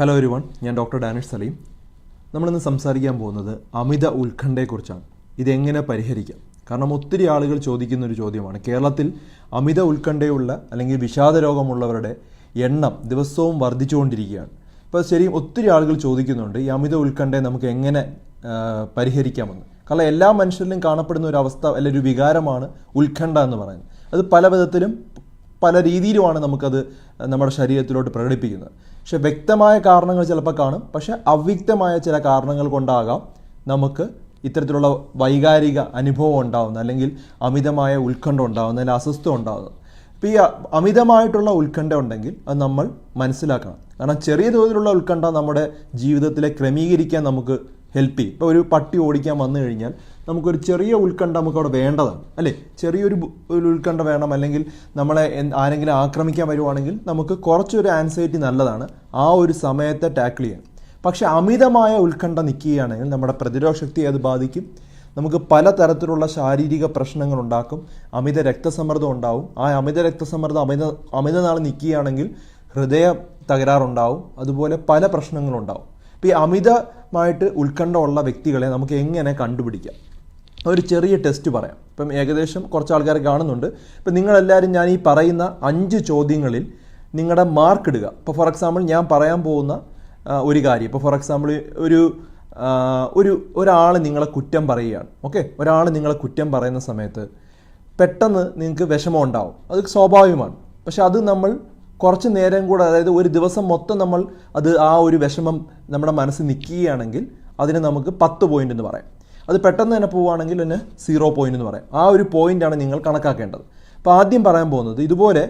Hello everyone ഞാൻ doctor Danish Saleem നമ്മളിന്ന് സംസാരിക്കാൻ പോകുന്നത് അമിത ഉത്കണ്ഠയെക്കുറിച്ചാണ്. ഇതെങ്ങനെ പരിഹരിക്കാം? കാരണം ഒത്തിരി ആളുകൾ ചോദിക്കുന്ന ഒരു ചോദ്യമാണ്. കേരളത്തിൽ അമിത ഉത്കണ്ഠയുള്ള അല്ലെങ്കിൽ വിഷാദ രോഗമുള്ളവരുടെ എണ്ണം ദിവസവും വർദ്ധിച്ചുകൊണ്ടിരിക്കുകയാണ്. ഇപ്പോൾ ശരി ഒത്തിരി ആളുകൾ ചോദിക്കുന്നുണ്ട് ഈ അമിത ഉത്കണ്ഠയെ നമുക്ക് എങ്ങനെ പരിഹരിക്കാമെന്ന്. കാരണം എല്ലാ മനുഷ്യരിലും കാണപ്പെടുന്ന ഒരു അവസ്ഥ അല്ലെങ്കിൽ ഒരു വികാരമാണ് ഉത്കണ്ഠ എന്ന് പറയുന്നത്. അത് പല വിധത്തിലും പല രീതിയിലുമാണ് നമുക്കത് നമ്മുടെ ശരീരത്തിലോട്ട് പ്രകടിപ്പിക്കുന്നത്. പക്ഷെ വ്യക്തമായ കാരണങ്ങൾ ചിലപ്പോൾ കാണും. പക്ഷെ അവ്യക്തമായ ചില കാരണങ്ങൾ കൊണ്ടാകാം നമുക്ക് ഇത്തരത്തിലുള്ള വൈകാരിക അനുഭവം ഉണ്ടാകുന്നത് അല്ലെങ്കിൽ അമിതമായ ഉത്കണ്ഠ ഉണ്ടാകുന്ന അല്ലെങ്കിൽ അസ്വസ്ഥ ഉണ്ടാകുന്നത് അപ്പോൾ ഈ അമിതമായിട്ടുള്ള ഉത്കണ്ഠ ഉണ്ടെങ്കിൽ അത് നമ്മൾ മനസ്സിലാക്കണം. കാരണം ചെറിയ തോതിലുള്ള ഉത്കണ്ഠ നമ്മുടെ ജീവിതത്തിലെ ക്രമീകരിക്കാൻ നമുക്ക് ഹെൽപ്പ് ചെയ്യും. ഇപ്പോൾ ഒരു പട്ടി ഓടിക്കാൻ വന്നു കഴിഞ്ഞാൽ നമുക്കൊരു ചെറിയ ഉത്കണ്ഠ നമുക്ക് അവിടെ വേണ്ടതാണ്. അല്ലേ? ചെറിയൊരു ഉത്കണ്ഠ വേണം. അല്ലെങ്കിൽ നമ്മളെ ആരെങ്കിലും ആക്രമിക്കാൻ വരുവാണെങ്കിൽ നമുക്ക് കുറച്ചൊരു ആൻസൈറ്റി നല്ലതാണ് ആ ഒരു സമയത്തെ ടാക്കിൾ ചെയ്യാൻ. പക്ഷെ അമിതമായ ഉത്കണ്ഠ നിൽക്കുകയാണെങ്കിൽ നമ്മുടെ പ്രതിരോധ ശക്തിയെ അത് ബാധിക്കും. നമുക്ക് പലതരത്തിലുള്ള ശാരീരിക പ്രശ്നങ്ങൾ ഉണ്ടാക്കും. അമിത രക്തസമ്മർദ്ദം ഉണ്ടാവും. ആ അമിത രക്തസമ്മർദ്ദം അമിത അമിത നാൾ നിൽക്കുകയാണെങ്കിൽ ഹൃദയ തകരാറുണ്ടാവും. അതുപോലെ പല പ്രശ്നങ്ങളുണ്ടാവും. അപ്പോൾ ഈ അമിതമായിട്ട് ഉത്കണ്ഠ ഉള്ള വ്യക്തികളെ നമുക്ക് എങ്ങനെ കണ്ടുപിടിക്കാം? ഒരു ചെറിയ ടെസ്റ്റ് പറയാം. ഇപ്പം ഏകദേശം കുറച്ച് ആൾക്കാർ കാണുന്നുണ്ട്. ഇപ്പം നിങ്ങളെല്ലാവരും ഞാൻ ഈ പറയുന്ന അഞ്ച് ചോദ്യങ്ങളിൽ നിങ്ങളുടെ മാർക്ക് ഇടുക. ഇപ്പോൾ ഫോർ എക്സാമ്പിൾ ഞാൻ പറയാൻ പോകുന്ന ഒരു കാര്യം. ഇപ്പോൾ ഫോർ എക്സാമ്പിൾ ഒരു ഒരു ഒരാൾ നിങ്ങളെ കുറ്റം പറയുകയാണ്. ഓക്കെ? ഒരാൾ നിങ്ങളെ കുറ്റം പറയുന്ന സമയത്ത് പെട്ടെന്ന് നിങ്ങൾക്ക് വിഷമം ഉണ്ടാവും. അത് സ്വാഭാവികമാണ്. പക്ഷെ അത് നമ്മൾ കുറച്ച് നേരം കൂടെ അതായത് ഒരു ദിവസം മൊത്തം നമ്മൾ അത് ആ ഒരു വിഷമം നമ്മുടെ മനസ്സിൽ നിൽക്കുകയാണെങ്കിൽ അതിന് നമുക്ക് പത്ത് പോയിന്റ് എന്ന് പറയാം. അത് പെട്ടെന്ന് തന്നെ പോവുകയാണെങ്കിൽ തന്നെ സീറോ പോയിന്റ് എന്ന് പറയാം. ആ ഒരു പോയിന്റാണ് നിങ്ങൾ കണക്കാക്കേണ്ടത്. അപ്പോൾ ആദ്യം പറയാൻ പോകുന്നത് ഇതുപോലെ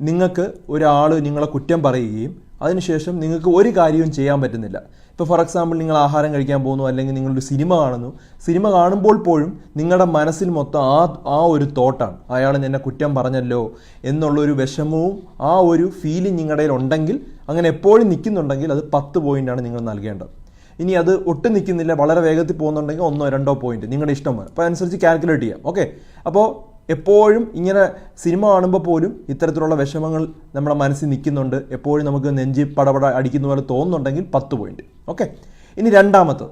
നിങ്ങൾക്ക് ഒരാൾ നിങ്ങളെ കുറ്റം പറയുകയും അതിനുശേഷം നിങ്ങൾക്ക് ഒരു കാര്യവും ചെയ്യാൻ പറ്റുന്നില്ല. ഇപ്പോൾ ഫോർ എക്സാമ്പിൾ നിങ്ങൾ ആഹാരം കഴിക്കാൻ പോകുന്നു അല്ലെങ്കിൽ നിങ്ങളൊരു സിനിമ കാണുന്നു. സിനിമ കാണുമ്പോൾ പോലും നിങ്ങളുടെ മനസ്സിൽ മൊത്തം ആ ആ ഒരു തോട്ടാണ് അയാൾ എന്നെ കുറ്റം പറഞ്ഞല്ലോ എന്നുള്ളൊരു വിഷമവും ആ ഒരു ഫീലിംഗ് നിങ്ങളുടെ കയ്യിൽ ഉണ്ടെങ്കിൽ അങ്ങനെ എപ്പോഴും നിൽക്കുന്നുണ്ടെങ്കിൽ അത് പത്ത് പോയിന്റാണ് നിങ്ങൾ നൽകേണ്ടത്. ഇനി അത് ഒട്ടും നിൽക്കുന്നില്ല വളരെ വേഗത്തിൽ പോകുന്നുണ്ടെങ്കിൽ ഒന്നോ രണ്ടോ പോയിന്റ് നിങ്ങളുടെ ഇഷ്ടം പോലെ. അപ്പോൾ അനുസരിച്ച് കാൽക്കുലേറ്റ് ചെയ്യാം. ഓക്കെ അപ്പോൾ എപ്പോഴും ഇങ്ങനെ സിനിമ കാണുമ്പോൾ പോലും ഇത്തരത്തിലുള്ള വിഷമങ്ങൾ നമ്മുടെ മനസ്സിൽ നിൽക്കുന്നുണ്ട്. എപ്പോഴും നമുക്ക് നെഞ്ചി പടപട അടിക്കുന്ന പോലെ തോന്നുന്നുണ്ടെങ്കിൽ പത്ത് പോയിന്റ് ഓക്കെ ഇനി രണ്ടാമത്തത്.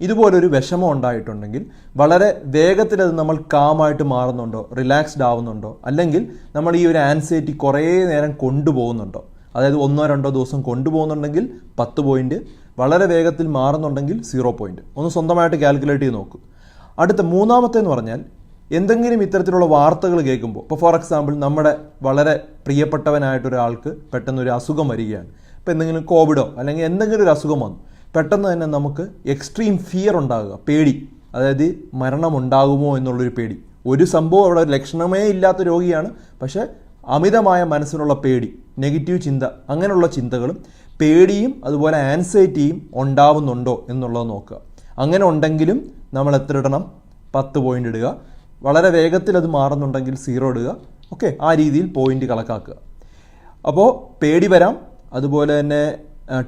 ഇതുപോലൊരു വിഷമം ഉണ്ടായിട്ടുണ്ടെങ്കിൽ വളരെ വേഗത്തിൽ അത് നമ്മൾ കാമായിട്ട് മാറുന്നുണ്ടോ? റിലാക്സ്ഡ് ആവുന്നുണ്ടോ? അല്ലെങ്കിൽ നമ്മൾ ഈ ഒരു ആൻസൈറ്റി കുറേ നേരം കൊണ്ടുപോകുന്നുണ്ടോ? അതായത് ഒന്നോ രണ്ടോ ദിവസം കൊണ്ടുപോകുന്നുണ്ടെങ്കിൽ പത്ത് പോയിന്റ് വളരെ വേഗത്തിൽ മാറുന്നുണ്ടെങ്കിൽ സീറോ പോയിന്റ് ഒന്ന് സ്വന്തമായിട്ട് കാൽക്കുലേറ്റ് ചെയ്ത് നോക്കൂ. അടുത്ത മൂന്നാമത്തെ എന്ന് പറഞ്ഞാൽ എന്തെങ്കിലും ഇത്തരത്തിലുള്ള വാർത്തകൾ കേൾക്കുമ്പോൾ ഇപ്പോൾ ഫോർ എക്സാമ്പിൾ നമ്മുടെ വളരെ പ്രിയപ്പെട്ടവനായിട്ടൊരാൾക്ക് പെട്ടെന്ന് ഒരു അസുഖം വരികയാണ്. ഇപ്പോൾ എന്തെങ്കിലും കോവിഡോ അല്ലെങ്കിൽ എന്തെങ്കിലും ഒരു അസുഖം വന്നു പെട്ടെന്ന് തന്നെ നമുക്ക് എക്സ്ട്രീം ഫിയർ ഉണ്ടാകുക പേടി. അതായത് മരണം ഉണ്ടാകുമോ എന്നുള്ളൊരു പേടി. ഒരു സംഭവം അവിടെ ലക്ഷണമേ ഇല്ലാത്ത രോഗിയാണ് പക്ഷേ അമിതമായ മനസ്സിനുള്ള പേടി നെഗറ്റീവ് ചിന്ത അങ്ങനെയുള്ള ചിന്തകളും പേടിയും അതുപോലെ ആൻസൈറ്റിയും ഉണ്ടാവുന്നുണ്ടോ എന്നുള്ളത് നോക്കുക. അങ്ങനെ ഉണ്ടെങ്കിലും നമ്മൾ എത്ര ഇടണം പത്ത് പോയിന്റ് ഇടുക. വളരെ വേഗത്തിൽ അത് മാറുന്നുണ്ടെങ്കിൽ സീറോ ഇടുക. ഓക്കെ ആ രീതിയിൽ പോയിന്റ് കണക്കാക്കുക. അപ്പോൾ പേടി വരാം. അതുപോലെ തന്നെ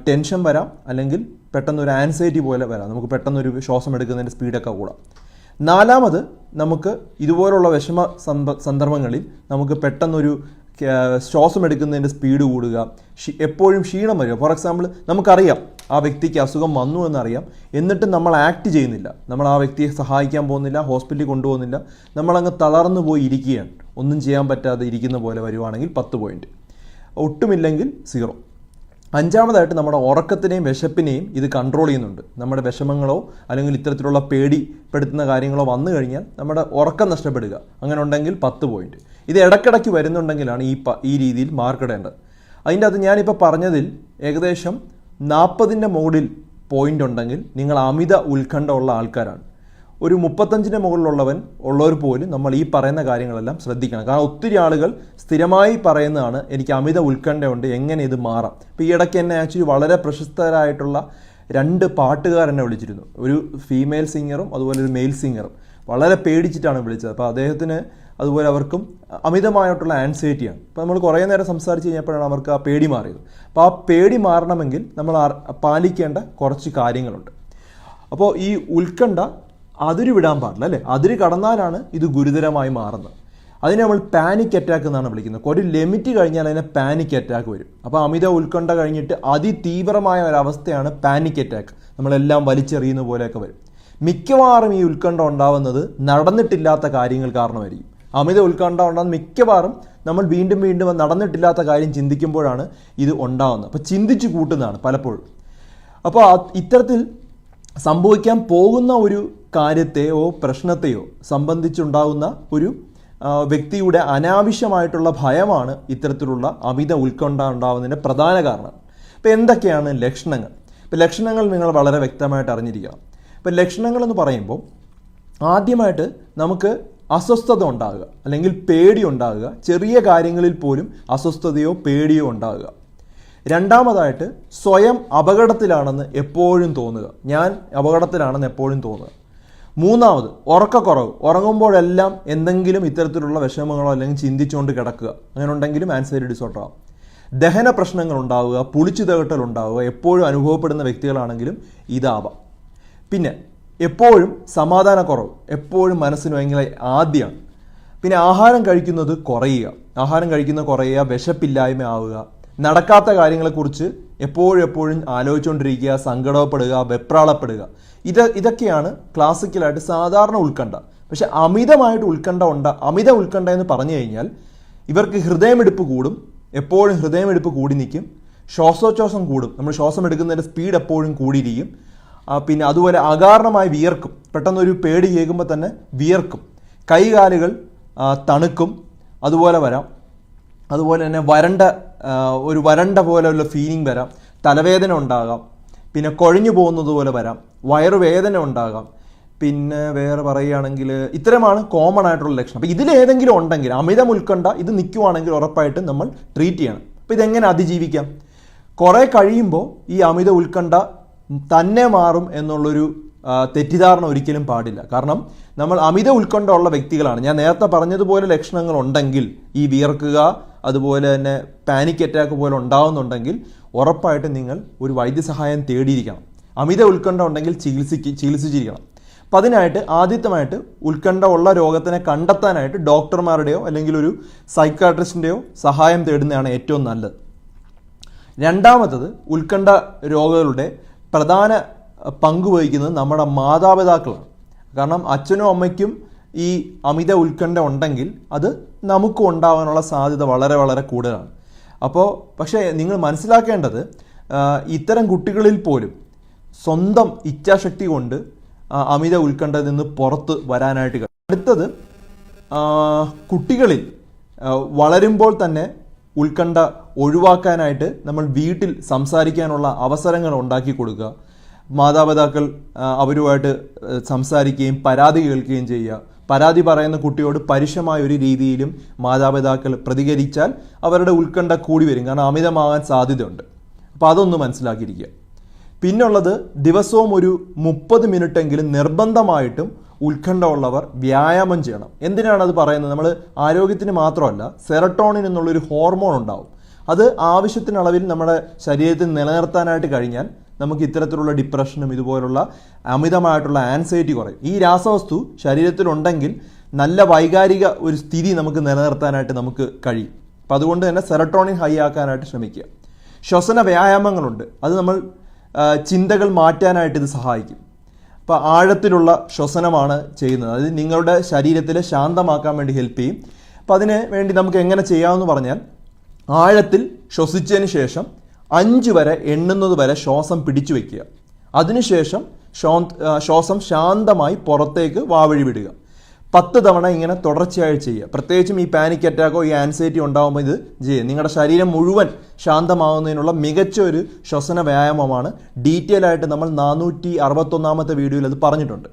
ടെൻഷൻ വരാം. അല്ലെങ്കിൽ പെട്ടെന്ന് ഒരു ആൻസൈറ്റി പോലെ വരാം. നമുക്ക് പെട്ടെന്ന് ഒരു ശ്വാസം എടുക്കുന്നതിന്റെ സ്പീഡൊക്കെ കൂടാം. നാലാമത് നമുക്ക് ഇതുപോലുള്ള വിഷമ സന്ദർഭങ്ങളിൽ നമുക്ക് പെട്ടെന്നൊരു ശ്വാസം എടുക്കുന്നതിന്റെ സ്പീഡ് കൂടുക. എപ്പോഴും ക്ഷീണം വരിക. ഫോർ എക്സാമ്പിൾ നമുക്കറിയാം ആ വ്യക്തിക്ക് അസുഖം വന്നു എന്നറിയാം. എന്നിട്ടും നമ്മൾ ആക്ട് ചെയ്യുന്നില്ല. നമ്മൾ ആ വ്യക്തിയെ സഹായിക്കാൻ പോകുന്നില്ല ഹോസ്പിറ്റലിൽ കൊണ്ടുപോകുന്നില്ല. നമ്മളങ്ങ് തളർന്നു പോയി ഇരിക്കുകയാണ്. ഒന്നും ചെയ്യാൻ പറ്റാതെ ഇരിക്കുന്ന പോലെ വരുവാണെങ്കിൽ പത്ത് പോയിന്റ് ഒട്ടുമില്ലെങ്കിൽ സീറോ അഞ്ചാമതായിട്ട് നമ്മുടെ ഉറക്കത്തിനെയും വിശപ്പിനെയും ഇത് കൺട്രോൾ ചെയ്യുന്നുണ്ട്. നമ്മുടെ വിഷമങ്ങളോ അല്ലെങ്കിൽ ഇത്തരത്തിലുള്ള പേടിപ്പെടുത്തുന്ന കാര്യങ്ങളോ വന്നു കഴിഞ്ഞാൽ നമ്മുടെ ഉറക്കം നഷ്ടപ്പെടുക. അങ്ങനെ ഉണ്ടെങ്കിൽ പത്ത് പോയിന്റ് ഇത് ഇടയ്ക്കിടയ്ക്ക് വരുന്നുണ്ടെങ്കിലാണ് ഈ ഈ രീതിയിൽ മാർക്കിടേണ്ടത് അതിന്റെ അത് ഞാനിപ്പോൾ പറഞ്ഞതിൽ ഏകദേശം നാൽപ്പതിന്റെ മുകളിൽ പോയിന്റ് ഉണ്ടെങ്കിൽ നിങ്ങൾ അമിത ഉത്കണ്ഠ ഉള്ള ആൾക്കാരാണ്. ഒരു മുപ്പത്തഞ്ചിന്റെ മുകളിലുള്ളവൻ ഉള്ളവർ പോലും നമ്മൾ ഈ പറയുന്ന കാര്യങ്ങളെല്ലാം ശ്രദ്ധിക്കണം. കാരണം ഒത്തിരി ആളുകൾ സ്ഥിരമായി പറയുന്നതാണ് എനിക്ക് അമിത ഉത്കണ്ഠയുണ്ട് എങ്ങനെ ഇത് മാറാം? ഇപ്പോൾ ഈ ഇടയ്ക്ക് എന്നെ ആക്ച്വലി വളരെ പ്രശസ്തരായിട്ടുള്ള രണ്ട് പാട്ടുകാരെന്നെ വിളിച്ചിരുന്നു. ഒരു ഫീമെയിൽ സിംഗറും അതുപോലെ ഒരു മെയിൽ സിംഗറും വളരെ പേടിച്ചിട്ടാണ് വിളിച്ചത്. അപ്പോൾ അദ്ദേഹത്തിന് അതുപോലെ അവർക്കും അമിതമായിട്ടുള്ള ആൻസൈറ്റിയാണ് അപ്പോൾ നമ്മൾ കുറേ നേരം സംസാരിച്ച് കഴിഞ്ഞപ്പോഴാണ് അവർക്ക് ആ പേടി മാറിയത്. അപ്പോൾ ആ പേടി മാറണമെങ്കിൽ നമ്മൾ പാലിക്കേണ്ട കുറച്ച് കാര്യങ്ങളുണ്ട്. അപ്പോൾ ഈ ഉത്കണ്ഠ അതിരി വിടാൻ പാടില്ല അല്ലേ? അതിര് കടന്നാലാണ് ഇത് ഗുരുതരമായി മാറുന്നത്. അതിനെ നമ്മൾ പാനിക് അറ്റാക്ക് എന്നാണ് വിളിക്കുന്നത്. ഒരു ലിമിറ്റ് കഴിഞ്ഞാൽ അതിനെ പാനിക് അറ്റാക്ക് വരും. അപ്പോൾ അമിത ഉത്കണ്ഠ കഴിഞ്ഞിട്ട് അതിതീവ്രമായ ഒരവസ്ഥയാണ് പാനിക് അറ്റാക്ക് നമ്മളെല്ലാം വലിച്ചെറിയുന്ന പോലെയൊക്കെ വരും. മിക്കവാറും ഈ ഉത്കണ്ഠ ഉണ്ടാവുന്നത് നടന്നിട്ടില്ലാത്ത കാര്യങ്ങൾ കാരണമായിരിക്കും. അമിത ഉത്കണ്ഠ ഉണ്ടാകുന്ന മിക്കവാറും നമ്മൾ വീണ്ടും വീണ്ടും നടന്നിട്ടില്ലാത്ത കാര്യം ചിന്തിക്കുമ്പോഴാണ് ഇത് ഉണ്ടാകുന്നത് അപ്പോൾ ചിന്തിച്ചു കൂട്ടുന്നതാണ് പലപ്പോഴും. അപ്പോൾ ഇത്തരത്തിൽ സംഭവിക്കാൻ പോകുന്ന ഒരു കാര്യത്തെയോ പ്രശ്നത്തെയോ സംബന്ധിച്ചുണ്ടാകുന്ന ഒരു വ്യക്തിയുടെ അനാവശ്യമായിട്ടുള്ള ഭയമാണ് ഇത്തരത്തിലുള്ള അമിത ഉത്കണ്ഠ ഉണ്ടാകുന്നതിന്റെ പ്രധാന കാരണം. ഇപ്പോൾ എന്തൊക്കെയാണ് ലക്ഷണങ്ങൾ? ഇപ്പോൾ ലക്ഷണങ്ങൾ നിങ്ങൾ വളരെ വ്യക്തമായിട്ട് അറിഞ്ഞിരിക്കുക ഇപ്പോൾ ലക്ഷണങ്ങൾ എന്ന് പറയുമ്പോൾ ആദ്യമായിട്ട് നമുക്ക് അസ്വസ്ഥത ഉണ്ടാകുക അല്ലെങ്കിൽ പേടി ഉണ്ടാകുക ചെറിയ കാര്യങ്ങളിൽ പോലും അസ്വസ്ഥതയോ പേടിയോ ഉണ്ടാകുക. രണ്ടാമതായിട്ട് സ്വയം അപകടത്തിലാണെന്ന് എപ്പോഴും തോന്നുക. ഞാൻ അപകടത്തിലാണെന്ന് എപ്പോഴും തോന്നുക. മൂന്നാമത് ഉറക്കക്കുറവ്. ഉറങ്ങുമ്പോഴെല്ലാം എന്തെങ്കിലും ഇത്തരത്തിലുള്ള വിഷമങ്ങളോ അല്ലെങ്കിൽ ചിന്തിച്ചുകൊണ്ട് കിടക്കുക. അങ്ങനെ ഉണ്ടെങ്കിലും ആൻസൈറ്റി ഡിസോർഡർ ആവും. ദഹന പ്രശ്നങ്ങൾ ഉണ്ടാവുക പുളിച്ചു തകട്ടൽ ഉണ്ടാവുക എപ്പോഴും അനുഭവപ്പെടുന്ന വ്യക്തികളാണെങ്കിലും ഇതാവാം. പിന്നെ എപ്പോഴും സമാധാനക്കുറവ് എപ്പോഴും മനസ്സിന് ഭയങ്കര ആദ്യമാണ് പിന്നെ ആഹാരം കഴിക്കുന്നത് കുറയുക. ആഹാരം കഴിക്കുന്നത് കുറയുക വിശപ്പില്ലായ്മ ആവുക നടക്കാത്ത കാര്യങ്ങളെക്കുറിച്ച് എപ്പോഴും എപ്പോഴും ആലോചിച്ചുകൊണ്ടിരിക്കുക സങ്കടപ്പെടുക വെപ്രാളപ്പെടുക. ഇത് ഇതൊക്കെയാണ് ക്ലാസിക്കലായിട്ട് സാധാരണ ഉത്കണ്ഠ. പക്ഷെ അമിതമായിട്ട് ഉത്കണ്ഠ ഉണ്ട അമിത ഉത്കണ്ഠ എന്ന് പറഞ്ഞു കഴിഞ്ഞാൽ ഇവർക്ക് ഹൃദയമെടുപ്പ് കൂടും എപ്പോഴും ഹൃദയമെടുപ്പ് കൂടി നിൽക്കും ശ്വാസോച്ഛ്വാസം കൂടും. നമ്മൾ ശ്വാസം എടുക്കുന്നതിന്റെ സ്പീഡ് എപ്പോഴും കൂടിയിരിക്കും. പിന്നെ അതുപോലെ അകാരണമായി വിയർക്കും. പെട്ടെന്നൊരു പേടി കേൾക്കുമ്പോൾ തന്നെ വിയർക്കും. കൈകാലുകൾ തണുക്കും. അതുപോലെ വരാം. അതുപോലെ തന്നെ വരണ്ട ഒരു വരണ്ട പോലെയുള്ള ഫീലിംഗ് വരാം. തലവേദന ഉണ്ടാകാം. പിന്നെ കൊഴിഞ്ഞു പോകുന്നത് പോലെ വരാം. വയറുവേദന ഉണ്ടാകാം. പിന്നെ വേറെ പറയുകയാണെങ്കിൽ ഇത്തരമാണ് കോമൺ ആയിട്ടുള്ള ലക്ഷണം. അപ്പോൾ ഇതിലേതെങ്കിലും ഉണ്ടെങ്കിൽ അമിതം ഉത്കണ്ഠ ഇത് നിൽക്കുവാണെങ്കിൽ ഉറപ്പായിട്ടും നമ്മൾ ട്രീറ്റ് ചെയ്യണം. അപ്പോൾ ഇതെങ്ങനെ അതിജീവിക്കാം? കുറേ കഴിയുമ്പോൾ ഈ അമിത ഉത്കണ്ഠ തന്നെ മാറും എന്നുള്ളൊരു തെറ്റിദ്ധാരണ ഒരിക്കലും പാടില്ല. കാരണം നമ്മൾ അമിത ഉൾക്കൊണ്ടുള്ള വ്യക്തികളാണ്. ഞാൻ നേരത്തെ പറഞ്ഞതുപോലെ ലക്ഷണങ്ങൾ ഉണ്ടെങ്കിൽ ഈ വിയർക്കുക അതുപോലെ തന്നെ പാനിക് അറ്റാക്ക് പോലെ ഉണ്ടാവുന്നുണ്ടെങ്കിൽ ഉറപ്പായിട്ട് നിങ്ങൾ ഒരു വൈദ്യസഹായം തേടിയിരിക്കണം. അമിത ഉത്കണ്ഠ ഉണ്ടെങ്കിൽ ചികിത്സിക്ക് ചികിത്സിച്ചിരിക്കണം. അപ്പം അതിനായിട്ട് ആദ്യത്തമായിട്ട് ഉത്കണ്ഠ ഉള്ള രോഗത്തിനെ കണ്ടെത്താനായിട്ട് ഡോക്ടർമാരുടെയോ അല്ലെങ്കിൽ ഒരു സൈക്കാട്രിസ്റ്റിന്റെയോ സഹായം തേടുന്നതാണ് ഏറ്റവും നല്ലത്. രണ്ടാമത്തത് ഉത്കണ്ഠ രോഗങ്ങളുടെ പ്രധാന പങ്ക് വഹിക്കുന്നത് നമ്മുടെ മാതാപിതാക്കളാണ്. കാരണം അച്ഛനും അമ്മയ്ക്കും ഈ അമിത ഉത്കണ്ഠ ഉണ്ടെങ്കിൽ അത് നമുക്കും ഉണ്ടാവാനുള്ള സാധ്യത വളരെ വളരെ കൂടുതലാണ്. അപ്പോൾ പക്ഷേ നിങ്ങൾ മനസ്സിലാക്കേണ്ടത് ഇത്തരം കുട്ടികളിൽ പോലും സ്വന്തം ഇച്ഛാശക്തി കൊണ്ട് അമിത ഉത്കണ്ഠയിൽ നിന്ന് പുറത്ത് വരാനായിട്ട് അടുത്തത് കുട്ടികളിൽ വളരുമ്പോൾ തന്നെ ഉത്കണ്ഠ ഒഴിവാക്കാനായിട്ട് നമ്മൾ വീട്ടിൽ സംസാരിക്കാനുള്ള അവസരങ്ങൾ ഉണ്ടാക്കി കൊടുക്കുക. മാതാപിതാക്കൾ അവരുമായിട്ട് സംസാരിക്കുകയും പരാതി കേൾക്കുകയും ചെയ്യുക. പരാതി പറയുന്ന കുട്ടിയോട് പരുഷമായ ഒരു രീതിയിലും മാതാപിതാക്കൾ പ്രതികരിച്ചാൽ അവരുടെ ഉത്കണ്ഠ കൂടി വരും. കാരണം അമിതമാകാൻ സാധ്യതയുണ്ട്. അപ്പോൾ അതൊന്ന് മനസ്സിലാക്കിയിരിക്കുക. പിന്നുള്ളത് ദിവസവും ഒരു മുപ്പത് മിനിറ്റെങ്കിലും നിർബന്ധമായിട്ടും ഉത്കണ്ഠ ഉള്ളവർ വ്യായാമം ചെയ്യണം. എന്തിനാണ് അത് പറയുന്നത്? നമ്മൾ ആരോഗ്യത്തിന് മാത്രമല്ല സെറട്ടോണിൻ എന്നുള്ളൊരു ഹോർമോൺ ഉണ്ടാവും. അത് ആവശ്യത്തിന് അളവിൽ നമ്മുടെ ശരീരത്തിൽ നിലനിർത്താനായിട്ട് കഴിഞ്ഞാൽ നമുക്ക് ഇത്തരത്തിലുള്ള ഡിപ്രഷനും ഇതുപോലുള്ള അമിതമായിട്ടുള്ള ആൻസൈറ്റി കുറയും. ഈ രാസവസ്തു ശരീരത്തിലുണ്ടെങ്കിൽ നല്ല വൈകാരിക ഒരു സ്ഥിതി നമുക്ക് നിലനിർത്താനായിട്ട് നമുക്ക് കഴിയും. അപ്പം അതുകൊണ്ട് തന്നെ സെറട്ടോണിൻ ഹൈ ആക്കാനായിട്ട് ശ്രമിക്കുക. ശ്വസന വ്യായാമങ്ങളുണ്ട്. അത് നമ്മൾ ചിന്തകൾ മാറ്റാനായിട്ട് ഇത് സഹായിക്കും. അപ്പോൾ ആഴത്തിലുള്ള ശ്വസനമാണ് ചെയ്യുന്നത്. അത് നിങ്ങളുടെ ശരീരത്തിൽ ശാന്തമാക്കാൻ വേണ്ടി ഹെൽപ്പ് ചെയ്യും. അപ്പം അതിന് വേണ്ടി നമുക്ക് എങ്ങനെ ചെയ്യാമെന്ന് പറഞ്ഞാൽ ആഴത്തിൽ ശ്വസിച്ചതിന് ശേഷം അഞ്ച് വരെ എണ്ണുന്നത് വരെ ശ്വാസം പിടിച്ചു വയ്ക്കുക അതിനുശേഷം ശ്വാസം ശാന്തമായി പുറത്തേക്ക് വാവഴി വിടുക. പത്ത് തവണ ഇങ്ങനെ തുടർച്ചയായി ചെയ്യുക. പ്രത്യേകിച്ചും ഈ പാനിക് അറ്റാക്കോ ഈ ആൻസൈറ്റി ഉണ്ടാകുമ്പോൾ ഇത് ചെയ്യുക. നിങ്ങളുടെ ശരീരം മുഴുവൻ ശാന്തമാകുന്നതിനുള്ള മികച്ച ഒരു ശ്വസന വ്യായാമമാണ്. ഡീറ്റെയിൽ ആയിട്ട് നമ്മൾ നാനൂറ്റി അറുപത്തൊന്നാമത്തെ വീഡിയോയിൽ അത് പറഞ്ഞിട്ടുണ്ട്.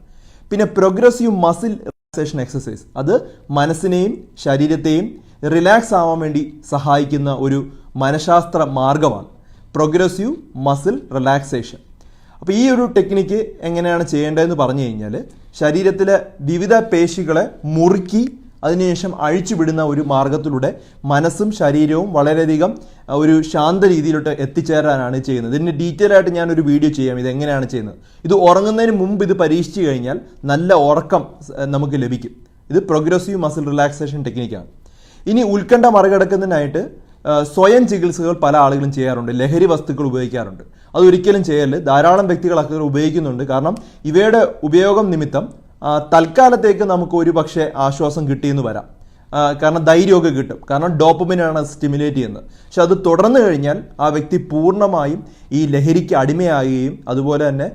പിന്നെ പ്രോഗ്രസീവ് മസിൽ റിലാക്സേഷൻ എക്സസൈസ് അത് മനസ്സിനെയും ശരീരത്തെയും റിലാക്സ് ആവാൻ വേണ്ടി സഹായിക്കുന്ന ഒരു മനഃശാസ്ത്ര മാർഗമാണ്. പ്രോഗ്രസീവ് മസിൽ റിലാക്സേഷൻ അപ്പോൾ ഈ ഒരു ടെക്നിക്ക് എങ്ങനെയാണ് ചെയ്യേണ്ടതെന്ന് പറഞ്ഞു കഴിഞ്ഞാൽ ശരീരത്തിലെ വിവിധ പേശികളെ മുറുക്കി അതിനുശേഷം അഴിച്ചുവിടുന്ന ഒരു മാർഗത്തിലൂടെ മനസ്സും ശരീരവും വളരെയധികം ഒരു ശാന്ത രീതിയിലോട്ട് എത്തിച്ചേരാനാണ് ചെയ്യുന്നത്. ഇതിന് ഡീറ്റെയിൽ ആയിട്ട് ഞാനൊരു വീഡിയോ ചെയ്യാം. ഇത് എങ്ങനെയാണ് ചെയ്യുന്നത്. ഇത് ഉറങ്ങുന്നതിന് മുമ്പ് ഇത് പരീക്ഷിച്ചു കഴിഞ്ഞാൽ നല്ല ഉറക്കം നമുക്ക് ലഭിക്കും. ഇത് പ്രോഗ്രസീവ് മസിൽ റിലാക്സേഷൻ ടെക്നിക്കാണ് ഇനി ഉത്കണ്ഠ മറികടക്കുന്നതിനായിട്ട് സ്വയം ചികിത്സകൾ പല ആളുകളും ചെയ്യാറുണ്ട്. ലഹരി വസ്തുക്കൾ ഉപയോഗിക്കാറുണ്ട്. അതൊരിക്കലും ചെയ്യൽ ധാരാളം വ്യക്തികൾ അക്കങ്ങൾ ഉപയോഗിക്കുന്നുണ്ട്. കാരണം ഇവയുടെ ഉപയോഗം നിമിത്തം തൽക്കാലത്തേക്ക് നമുക്ക് ഒരു പക്ഷേ ആശ്വാസം കിട്ടിയെന്ന് വരാം. കാരണം ധൈര്യമൊക്കെ കിട്ടും. കാരണം ഡോപ്പമിനാണ് സ്റ്റിമുലേറ്റ് ചെയ്യുന്നത്. പക്ഷെ അത് തുടർന്നു കഴിഞ്ഞാൽ ആ വ്യക്തി പൂർണമായും ഈ ലഹരിക്ക് അടിമയാകുകയും അതുപോലെ തന്നെ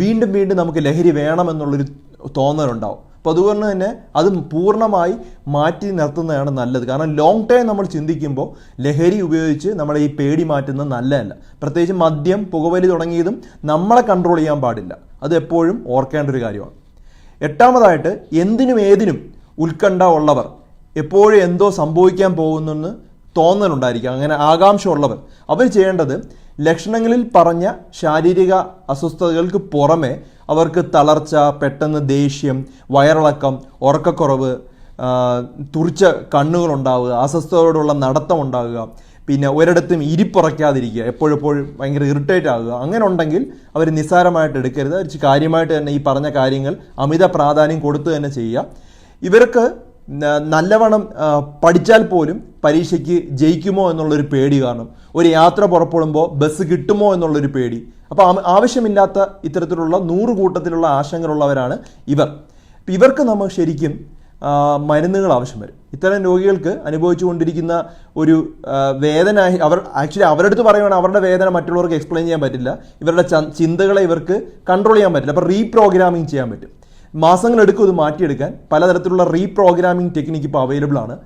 വീണ്ടും വീണ്ടും നമുക്ക് ലഹരി വേണമെന്നുള്ളൊരു തോന്നലുണ്ടാവും. അപ്പോൾ അതുകൊണ്ട് തന്നെ അത് പൂർണമായി മാറ്റി നിർത്തുന്നതാണ് നല്ലത്. കാരണം ലോങ് ടൈം നമ്മൾ ചിന്തിക്കുമ്പോൾ ലഹരി ഉപയോഗിച്ച് നമ്മളെ ഈ പേടി മാറ്റുന്നത് നല്ലതല്ല. പ്രത്യേകിച്ച് മദ്യം പുകവലി തുടങ്ങിയതും നമ്മളെ കൺട്രോൾ ചെയ്യാൻ പാടില്ല. അത് എപ്പോഴും ഓർക്കേണ്ട ഒരു കാര്യമാണ്. എട്ടാമതായിട്ട് എന്തിനും ഏതിനും ഉത്കണ്ഠ ഉള്ളവർ. എപ്പോഴും എന്തോ സംഭവിക്കാൻ പോകുന്നെന്ന് തോന്നലുണ്ടായിരിക്കും. അങ്ങനെ ആകാംക്ഷ ഉള്ളവർ. അവർ ചെയ്യേണ്ടത് ലക്ഷണങ്ങളിൽ പറഞ്ഞ ശാരീരിക അസ്വസ്ഥതകൾക്ക് പുറമെ അവർക്ക് തളർച്ച പെട്ടെന്ന് ദേഷ്യം വയറിളക്കം ഉറക്കക്കുറവ് തുറിച്ച കണ്ണുകളുണ്ടാവുക അസ്വസ്ഥതയോടുള്ള നടത്തം ഉണ്ടാവുക പിന്നെ ഒരിടത്തും ഇരിപ്പുറയ്ക്കാതിരിക്കുക എപ്പോഴെപ്പോഴും ഭയങ്കര ഇറിറ്റേറ്റ് ആകുക അങ്ങനെ ഉണ്ടെങ്കിൽ അവർ നിസ്സാരമായിട്ട് എടുക്കരുത്. കാര്യമായിട്ട് തന്നെ ഈ പറഞ്ഞ കാര്യങ്ങൾ അമിത പ്രാധാന്യം കൊടുത്തു തന്നെ ചെയ്യുക. ഇവർക്ക് നല്ലവണ്ണം പഠിച്ചാൽ പോലും പരീക്ഷയ്ക്ക് ജയിക്കുമോ എന്നുള്ളൊരു പേടി കാരണം. ഒരു യാത്ര പുറപ്പെടുമ്പോൾ ബസ് കിട്ടുമോ എന്നുള്ളൊരു പേടി. അപ്പോൾ ആവശ്യമില്ലാത്ത ഇത്തരത്തിലുള്ള നൂറ് കൂട്ടത്തിലുള്ള ആശങ്കകളുള്ളവരാണ് ഇവർ. ഇവർക്ക് നമ്മൾ ശരിക്കും മരുന്നുകൾ ആവശ്യം വരും. ഇത്തരം രോഗികൾക്ക് അനുഭവിച്ചുകൊണ്ടിരിക്കുന്ന ഒരു വേദന അവർ ആക്ച്വലി അവരുടെ അടുത്ത് പറയുകയാണെങ്കിൽ അവരുടെ വേദന മറ്റുള്ളവർക്ക് എക്സ്പ്ലെയിൻ ചെയ്യാൻ പറ്റില്ല. ഇവരുടെ ചിന്തകളെ ഇവർക്ക് കൺട്രോൾ ചെയ്യാൻ പറ്റില്ല. അപ്പോൾ റീപ്രോഗ്രാമിംഗ് ചെയ്യാൻ പറ്റും. മാസങ്ങളെടുക്കും ഇത് മാറ്റിയെടുക്കാൻ. പലതരത്തിലുള്ള റീപ്രോഗ്രാമിംഗ് ടെക്നിക്ക് ഇപ്പോൾ അവൈലബിൾ ആണ്.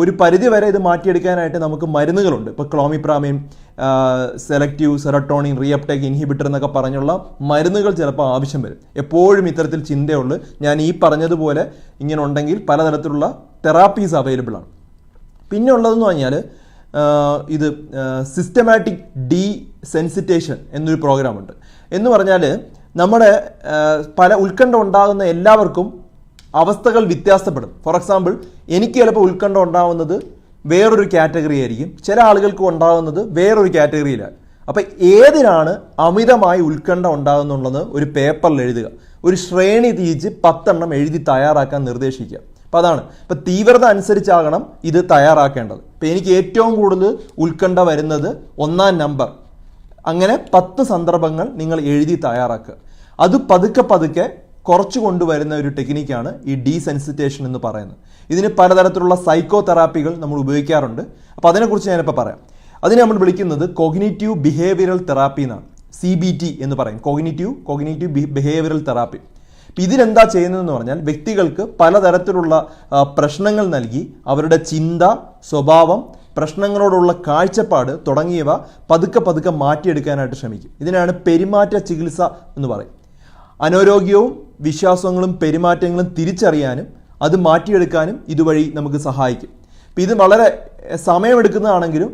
ഒരു പരിധി വരെ ഇത് മാറ്റിയെടുക്കാനായിട്ട് നമുക്ക് മരുന്നുകളുണ്ട്. ഇപ്പോൾ clomipramine selective serotonin reuptake inhibitor എന്നൊക്കെ പറഞ്ഞുള്ള മരുന്നുകൾ ചിലപ്പോൾ ആവശ്യം വരും. എപ്പോഴും ഇത്തരത്തിൽ ചിന്തയുള്ളൂ ഞാൻ ഈ പറഞ്ഞതുപോലെ ഇങ്ങനെ ഉണ്ടെങ്കിൽ പലതരത്തിലുള്ള തെറാപ്പീസ് അവൈലബിൾ ആണ്. പിന്നെ ഉള്ളതെന്ന് പറഞ്ഞാൽ ഇത് സിസ്റ്റമാറ്റിക് ഡീ സെൻസിറ്റേഷൻ എന്നൊരു പ്രോഗ്രാമുണ്ട് എന്ന് പറഞ്ഞാൽ നമ്മുടെ പല ഉത്കണ്ഠ ഉണ്ടാകുന്ന എല്ലാവർക്കും അവസ്ഥകൾ വ്യത്യാസപ്പെടും. ഫോർ എക്സാമ്പിൾ എനിക്ക് ചിലപ്പോൾ ഉത്കണ്ഠ ഉണ്ടാകുന്നത് വേറൊരു കാറ്റഗറി ആയിരിക്കും. ചില ആളുകൾക്ക് ഉണ്ടാകുന്നത് വേറൊരു കാറ്റഗറിയിലാണ് അപ്പം ഏതിനാണ് അമിതമായി ഉത്കണ്ഠ ഉണ്ടാകുന്നുള്ളത് ഒരു പേപ്പറിൽ എഴുതുക? ഒരു ശ്രേണി തിരിച്ച് പത്തെണ്ണം എഴുതി തയ്യാറാക്കാൻ നിർദ്ദേശിക്കുക. അപ്പം അതാണ്. ഇപ്പം തീവ്രത അനുസരിച്ചാകണം ഇത് തയ്യാറാക്കേണ്ടത്. ഇപ്പം എനിക്ക് ഏറ്റവും കൂടുതൽ ഉത്കണ്ഠ വരുന്നത് ഒന്നാം നമ്പർ അങ്ങനെ പത്ത് സന്ദർഭങ്ങൾ നിങ്ങൾ എഴുതി തയ്യാറാക്കുക. അത് പതുക്കെ പതുക്കെ കുറച്ച് കൊണ്ടുവരുന്ന ഒരു ടെക്നിക്കാണ് ഈ ഡീസെൻസിറ്റേഷൻ എന്ന് പറയുന്നത്. ഇതിന് പലതരത്തിലുള്ള സൈക്കോ തെറാപ്പികൾ നമ്മൾ ഉപയോഗിക്കാറുണ്ട്. അപ്പോൾ അതിനെക്കുറിച്ച് ഞാനിപ്പോൾ പറയാം. അതിനെ നമ്മൾ വിളിക്കുന്നത് കോഗ്നേറ്റീവ് ബിഹേവിയറൽ തെറാപ്പി എന്നാണ്. സി ബി ടി എന്ന് പറയും. Cognitive cognitive behavioural therapy. ഇപ്പം ഇതിലെന്താ ചെയ്യുന്നതെന്ന് പറഞ്ഞാൽ വ്യക്തികൾക്ക് പലതരത്തിലുള്ള പ്രശ്നങ്ങൾ നൽകി അവരുടെ ചിന്ത സ്വഭാവം പ്രശ്നങ്ങളോടുള്ള കാഴ്ചപ്പാട് തുടങ്ങിയവ പതുക്കെ പതുക്കെ മാറ്റിയെടുക്കാനായിട്ട് ശ്രമിക്കും. ഇതിനാണ് പെരുമാറ്റ ചികിത്സ എന്ന് പറയും. അനാരോഗ്യവും വിശ്വാസങ്ങളും പെരുമാറ്റങ്ങളും തിരിച്ചറിയാനും അത് മാറ്റിയെടുക്കാനും ഇതുവഴി നമുക്ക് സഹായിക്കും. അപ്പം ഇത് വളരെ സമയമെടുക്കുന്നതാണെങ്കിലും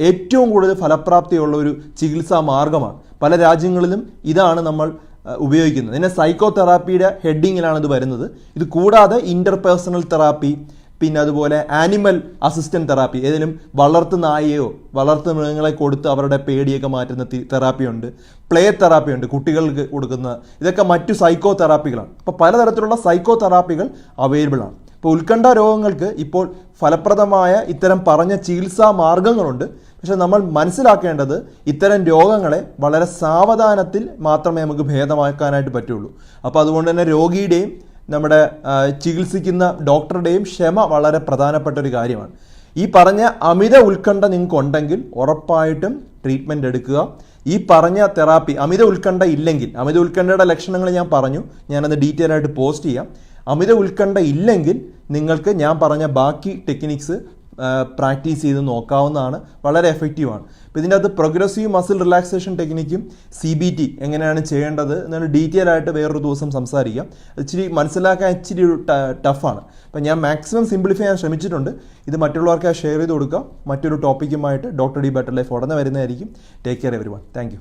ഏറ്റവും കൂടുതൽ ഫലപ്രാപ്തിയുള്ള ഒരു ചികിത്സാ മാർഗമാണ്. പല രാജ്യങ്ങളിലും ഇതാണ് നമ്മൾ ഉപയോഗിക്കുന്നത്. ഇതിനെ സൈക്കോ തെറാപ്പിയുടെ ഹെഡിങ്ങിലാണ് ഇത് വരുന്നത്. ഇത് കൂടാതെ ഇന്റർപേഴ്സണൽ തെറാപ്പി പിന്നെ അതുപോലെ ആനിമൽ അസിസ്റ്റന്റ് തെറാപ്പി ഏതെങ്കിലും വളർത്തു നായയോ വളർത്തു മൃഗങ്ങളെ കൊടുത്ത് അവരുടെ പേടിയൊക്കെ മാറ്റുന്ന തെറാപ്പിയുണ്ട് പ്ലേ തെറാപ്പിയുണ്ട് കുട്ടികൾക്ക് കൊടുക്കുന്ന. ഇതൊക്കെ മറ്റു സൈക്കോ തെറാപ്പികളാണ് അപ്പോൾ പലതരത്തിലുള്ള സൈക്കോ തെറാപ്പികൾ അവൈലബിൾ ആണ്. ഇപ്പോൾ ഉത്കണ്ഠ രോഗങ്ങൾക്ക് ഇപ്പോൾ ഫലപ്രദമായ ഇത്തരം പറഞ്ഞ ചികിത്സാ മാർഗങ്ങളുണ്ട്. പക്ഷെ നമ്മൾ മനസ്സിലാക്കേണ്ടത് ഇത്തരം രോഗങ്ങളെ വളരെ സാവധാനത്തിൽ മാത്രമേ നമുക്ക് ഭേദമാക്കാനായിട്ട് പറ്റുള്ളൂ. അപ്പോൾ അതുകൊണ്ട് തന്നെ രോഗിയുടെയും നമ്മുടെ ചികിത്സിക്കുന്ന ഡോക്ടറുടെയും ക്ഷമ വളരെ പ്രധാനപ്പെട്ട ഒരു കാര്യമാണ്. ഈ പറഞ്ഞ അമിത ഉത്കണ്ഠ നിങ്ങൾക്ക് ഉണ്ടെങ്കിൽ ഉറപ്പായിട്ടും ട്രീറ്റ്മെന്റ് എടുക്കുക. ഈ പറഞ്ഞ തെറാപ്പി അമിത ഉത്കണ്ഠ ഇല്ലെങ്കിൽ അമിത ഉത്കണ്ഠയുടെ ലക്ഷണങ്ങൾ ഞാൻ പറഞ്ഞു ഞാനത് ഡീറ്റെയിൽ ആയിട്ട് പോസ്റ്റ് ചെയ്യാം. അമിത ഉത്കണ്ഠ ഇല്ലെങ്കിൽ നിങ്ങൾക്ക് ഞാൻ പറഞ്ഞ ബാക്കി ടെക്നിക്സ് പ്രാക്ടീസ് ചെയ്ത് നോക്കാവുന്നതാണ്. വളരെ എഫക്റ്റീവാണ് അപ്പോൾ ഇതിന്റെ അകത്ത് പ്രോഗ്രസീവ് മസിൽ റിലാക്സേഷൻ ടെക്നിക്കും സി ബി ടി എങ്ങനെയാണ് ചെയ്യേണ്ടത് എന്നാണ് ഡീറ്റെയിൽ ആയിട്ട് വേറൊരു ദിവസം സംസാരിക്കാം. ഇച്ചിരി മനസ്സിലാക്കാൻ ഇച്ചിരി ഒരു ടഫാണ്. അപ്പം ഞാൻ മാക്സിമം സിംപ്ലിഫൈ ചെയ്യാൻ ശ്രമിച്ചിട്ടുണ്ട്. ഇത് മറ്റുള്ളവർക്ക് ഷെയർ ചെയ്ത് കൊടുക്കുക മറ്റൊരു ടോപ്പിക്കുമായിട്ട് ഡോക്ടർ ഡി ബെറ്റർ ലൈഫ് ഉടനെ വരുന്നതായിരിക്കും. Take care everyone thank